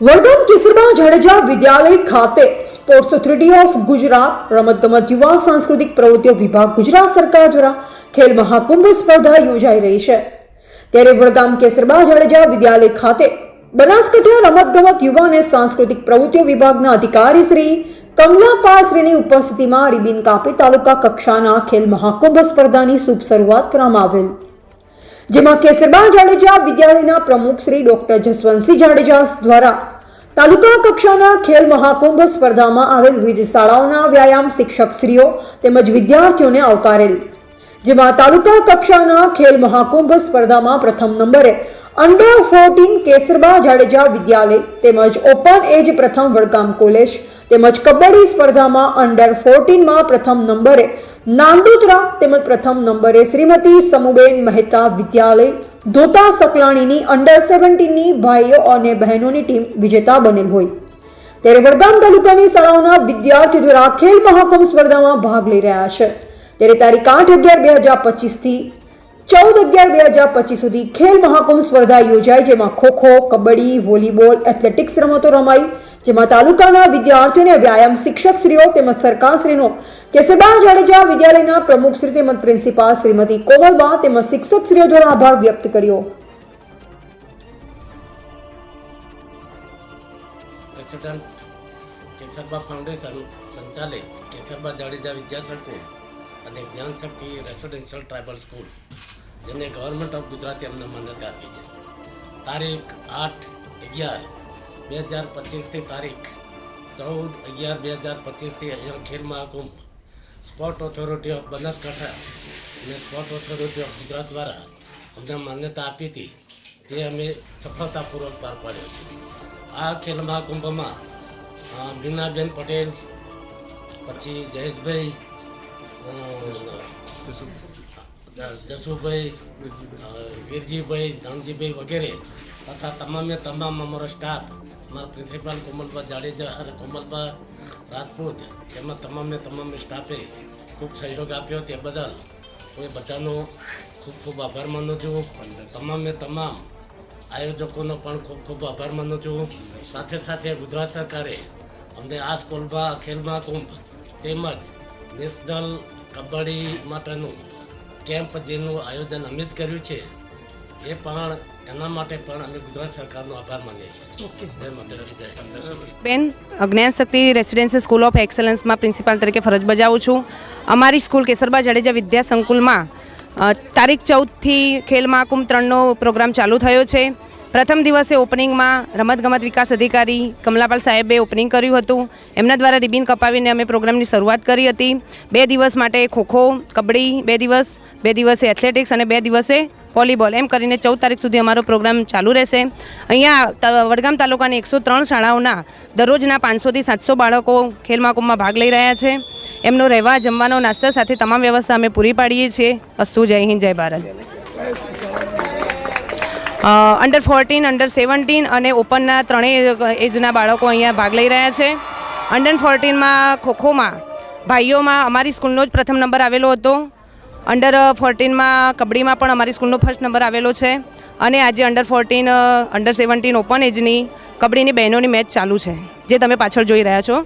વડગામ કેસરબા જાડેજા વિદ્યાલય ખાતે sports authority of Gujarat, રમતગમત યુવા, સાંસ્કૃતિક પ્રવૃત્તિઓ વિભાગ ગુજરાત સરકાર દ્વારા ખેલ મહાકુંભ સ્પર્ધા યોજાઈ રહી છે. ત્યારે વડગામ કેસરબા જાડેજા વિદ્યાલય ખાતે બનાસકાંઠા રમતગમત યુવા અને સાંસ્કૃતિક પ્રવૃત્તિઓ વિભાગના અધિકારી શ્રી કમલા પાલ શ્રીની ઉપસ્થિતિમાં રિબિન કાપી તાલુકા કક્ષાના ખેલ મહાકુંભ સ્પર્ધાની શુભ શરૂઆત કરવામાં આવેલ. જેમાં કેસરબા જાડેજા વિદ્યાલયના પ્રમુખ શ્રી ડોક્ટર જસવંતસિંહ જાડેજા દ્વારા તાલુકા કક્ષાના ખેલ મહાકુંભ સ્પર્ધામાં આવેલ વિવિધ શાળાઓના વ્યાયામ શિક્ષકશ્રીઓ તેમજ વિદ્યાર્થીઓને આવકારેલ. જેમાં તાલુકા કક્ષાના ખેલ મહાકુંભ સ્પર્ધામાં પ્રથમ નંબરે અંડર ફોર્ટીન કેસરબા જાડેજા વિદ્યાલય તેમજ ઓપન એજ પ્રથમ વડગામ કોલેજ તેમજ કબડ્ડી સ્પર્ધામાં અંડર ફોર્ટીનમાં પ્રથમ નંબરે નાંદોદરા તેમજ પ્રથમ નંબરે શ્રીમતી સમુબેન મહેતા વિદ્યાલય, ધોતા સકલાણીની અંડર સેવન્ટીનની ભાઈઓ અને બહેનોની ટીમ વિજેતા બનેલ હોય. ત્યારે વડગામ તાલુકાની શાળાઓના વિદ્યાર્થીઓ દ્વારા ખેલ મહાકુંભ સ્પર્ધામાં ભાગ લઈ રહ્યા છે. ત્યારે તારીખ આઠ અગિયાર બે હજાર પચીસથી ચૌદ અગિયાર બે હજાર પચીસ સુધી ખેલ મહાકુંભ સ્પર્ધા યોજાઈ જેમાં ખોખો, કબડ્ડી, વોલીબોલ એથ્લેટિક્સ રમતો રમાઈ જેમાં તાલુકાના વિદ્યાર્થીઓને વ્યાયામ શિક્ષકશ્રીઓ તેમજ સરકારશ્રીનો કેસરબા જાડેજા, વિદ્યાલયના પ્રમુખશ્રી તેમજ પ્રિન્સિપાલ શ્રીમતી કોમલબા તેમજ શિક્ષકશ્રીઓ દ્વારા આભાર વ્યક્ત કર્યો. પ્રેસિડેન્ટ કેસરબા ફાઉન્ડેશન સંચાલિત કેસરબા જાડેજા વિદ્યા સંકુલ અને જ્ઞાન રેસિડેન્શિયલ ટ્રાઇબલ સ્કૂલ, જેને ગવર્મેન્ટ ઓફ ગુજરાતે અમને માન્યતા આપી છે. તારીખ આઠ અગિયાર બે હજાર પચીસથી તારીખ ચૌદ અગિયાર બે હજાર પચીસથી અહીંયા Khel Mahakumbh. Sport authority of Banaskantha અને સ્પોર્ટ ઓથોરિટી ઓફ ગુજરાત દ્વારા અમને માન્યતા આપી હતી તે અમે સફળતાપૂર્વક પાર પાડ્યો છે. આ ખેલ મહાકુંભમાં બીનાબેન પટેલ, પછી જયેશભાઈ જસુભાઈ વીરજીભાઈ ધનજીભાઈ વગેરે તથા તમામે તમામ અમારો સ્ટાફ અમારા પ્રિન્સિપાલ કોમલબા જાડેજા અને કોમલબા રાજપૂત, એમાં તમામે તમામ સ્ટાફે ખૂબ સહયોગ આપ્યો તે બદલ હું બધાનો ખૂબ ખૂબ આભાર માનું છું તમામે તમામ આયોજકોનો પણ ખૂબ ખૂબ આભાર માનું છું. સાથે સાથે ગુજરાત સરકારે અમને આ સ્કૂલમાં ખેલ મહાકુંભ તેમજ નેશનલ કબડ્ડી માટેનું કેમ્પ જેનું આયોજન અમે જ કર્યું છે એ પણ એના માટે પણ અમે ગુજરાત સરકારનો આભાર માનીએ છીએ. બેન અજ્ઞાન શક્તિ રેસિડેન્સી સ્કૂલ ઓફ એક્સલન્સમાં પ્રિન્સિપાલ તરીકે ફરજ બજાવું છું. અમારી સ્કૂલ કેસરબા જાડેજા વિદ્યા સંકુલમાં તારીખ ચૌદથી ખેલ મહાકુંભ ત્રણનો પ્રોગ્રામ ચાલુ થયો છે. પ્રથમ દિવસે ઓપનિંગમાં રમતગમત વિકાસ અધિકારી કમલાપાલ સાહેબે ઓપનિંગ કર્યું હતું. એમના દ્વારા રિબિન કપાવીને અમે પ્રોગ્રામની શરૂઆત કરી હતી. બે દિવસ માટે ખોખો કબડ્ડી, બે દિવસ, બે દિવસે એથ્લેટિક્સ અને બે દિવસે વોલીબોલ. એમ કરીને ચૌદ તારીખ સુધી અમારો પ્રોગ્રામ ચાલુ રહેશે. અહીંયા વડગામ તાલુકાની એકસો ત્રણ શાળાઓના દરરોજના પાંચસોથી સાતસો બાળકો ખેલ મહાકુંભમાં ભાગ લઈ રહ્યા છે. એમનો રહેવા, જમવાનો, નાસ્તા સાથે તમામ વ્યવસ્થા અમે પૂરી પાડીએ છીએ. અસ્તુ, જય હિન્દ, જય Bharat. Under fourteen under seventeen અને ઓપનના ત્રણેય એજના બાળકો અહીંયા ભાગ લઈ રહ્યા છે. અંડર ફોર્ટીનમાં ખોખોમાં, ભાઈઓમાં અમારી સ્કૂલનો જ પ્રથમ નંબર આવેલો હતો. અંડર ફોર્ટીનમાં કબડ્ડીમાં પણ અમારી સ્કૂલનો ફર્સ્ટ નંબર આવેલો છે. અને આજે under fourteen under seventeen open એજની કબડ્ડીની બહેનોની મેચ ચાલુ છે, જે તમે પાછળ જોઈ રહ્યા છો.